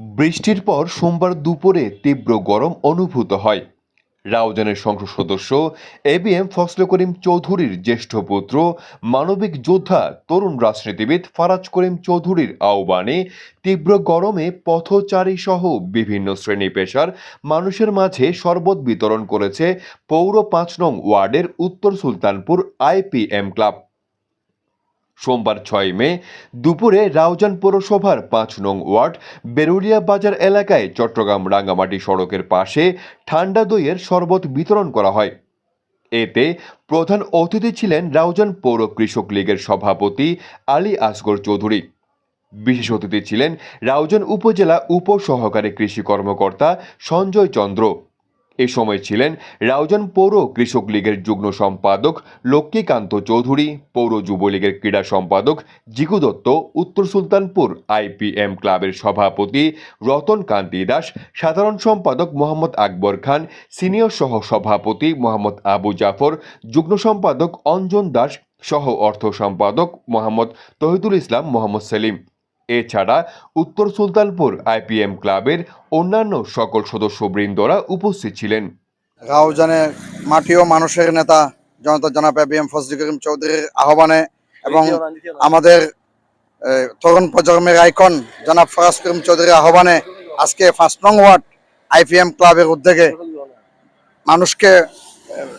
বৃষ্টির পর সোমবার দুপুরে তীব্র গরম অনুভূত হয়। রাউজানের সংসদ সদস্য A B M Fazle Karim চৌধুরীর জ্যেষ্ঠ পুত্র, মানবিক যোদ্ধা তরুণ রাজনীতিবিদ ফারাজ করিম চৌধুরীর আহ্বানে তীব্র গরমে পথচারী সহ বিভিন্ন শ্রেণি পেশার মানুষের মাঝে শরবত বিতরণ করেছে পৌর পাঁচ নং ওয়ার্ডের উত্তর সুলতানপুর আইপিএম ক্লাব। সোমবার ছয় মে দুপুরে রাউজান পৌরসভার পাঁচ নং ওয়ার্ড বেরুলিয়া বাজার এলাকায় চট্টগ্রাম রাঙ্গামাটি সড়কের পাশে ঠান্ডা দইয়ের শরবত বিতরণ করা হয়। এতে প্রধান অতিথি ছিলেন রাউজান পৌর কৃষক লীগের সভাপতি আলী আসগর চৌধুরী। বিশেষ অতিথি ছিলেন রাউজান উপজেলা উপসহকারী কৃষি কর্মকর্তা সঞ্জয় চন্দ্র। এ সময় ছিলেন রাউজান পৌর কৃষক লীগের যুগ্ম সম্পাদক লক্ষ্মীকান্ত চৌধুরী, পৌর যুবলীগের ক্রীড়া সম্পাদক জিকু দত্ত, উত্তর সুলতানপুর আইপিএম ক্লাবের সভাপতি রতন কান্তি দাস, সাধারণ সম্পাদক মোহাম্মদ আকবর খান, সিনিয়র সহ সভাপতি মোহাম্মদ আবু জাফর, যুগ্ম সম্পাদক অঞ্জন দাস সহ অর্থ সম্পাদক মোহাম্মদ তহিদুল ইসলাম, মোহাম্মদ সেলিম। এছাড়া উত্তর সুলতানপুর আইপিএম ক্লাবের অন্যান্য সকল সদস্যবৃন্দরা উপস্থিত ছিলেন। রাউজানের মাটি ও মানুষের নেতা জনতা জনাব A B M Fazle Karim চৌধুরীর আহ্বানে এবং আমাদের তরুণ প্রজন্মের আইকন জনাব ফরাজ করিম চৌধুরীর আহ্বানে আজকে ফার্স্ট নং ওয়ার্ড আইপিএম ক্লাবের উদ্যোগে মানুষকে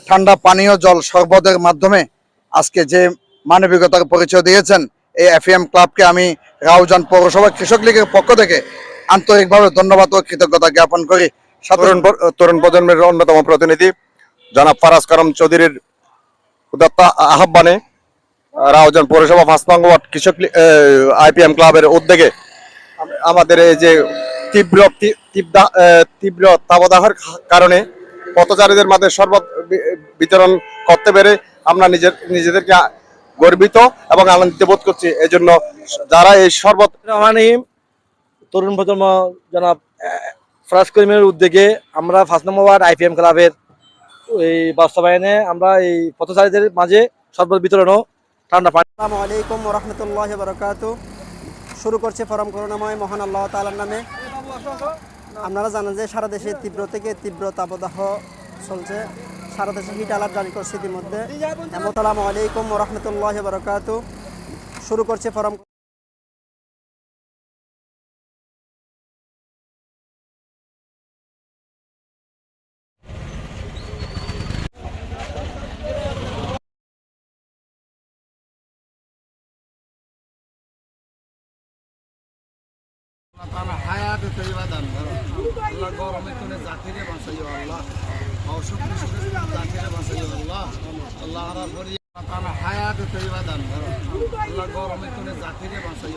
ঠান্ডা পানীয় জল শরবতের মাধ্যমে আজকে যে মানবিকতার পরিচয় দিয়েছেন এই এফএম ক্লাবকে আমি রাউজান পৌরসভা কৃষক লীগের পক্ষ থেকে আন্তরিকভাবে ধন্যবাদ ও কৃতজ্ঞতা জ্ঞাপন করি। সাধারণ তরুণ প্রজন্মের অন্যতম প্রতিনিধি, জনাব ফারাজ করম চৌধুরীর উদাত্ত আহ্বানে রাউজান পৌরসভা পাঁচ নং ওয়ার্ড কৃষক আইপিএম ক্লাবের উদ্যোগে আমাদের এই যে তীব্র তীব্র তাপদাহের কারণে পথচারীদের মাঝে শরবত বি- বিতরণ করতে পেরে আমরা নিজের নিজেদেরকে গর্বিত এবং আনন্দিত বোধ করছি। এই জন্য যারা এই শরবত রহমানিম তরুণ প্রজন্ম জনাব ফরাজ করিমের উদ্যোগে আমরা ফার্স্ট নম্বর ওয়ার্ড আইপিএম ক্লাবের এই বাস্তবায়নে আমরা এই পথচারীদের মাঝে শরবত বিতরণ ও ঠান্ডা পানি আসসালামু আলাইকুম রহমতুল্লাহ বরকাত। শুরু করছে ফরম করুণাময় মহান আল্লাহ তালার নামে। আপনারা জানেন যে সারা দেশে তীব্র থেকে তীব্র তাপদাহ চলছে। সারা দেশে হিট অ্যালার্ট জারি করছে ইতিমধ্যে। আসসালামু আলাইকুম রহমতুল্লাহ বরকাত শুরু করছে হায়াতে তৈবা দান করো। আল্লাহ গরমে জাতিরে বাঁচাইও আল্লাহ। আল্লাহ। গরমে তুলে জাতিরে আল্লাহ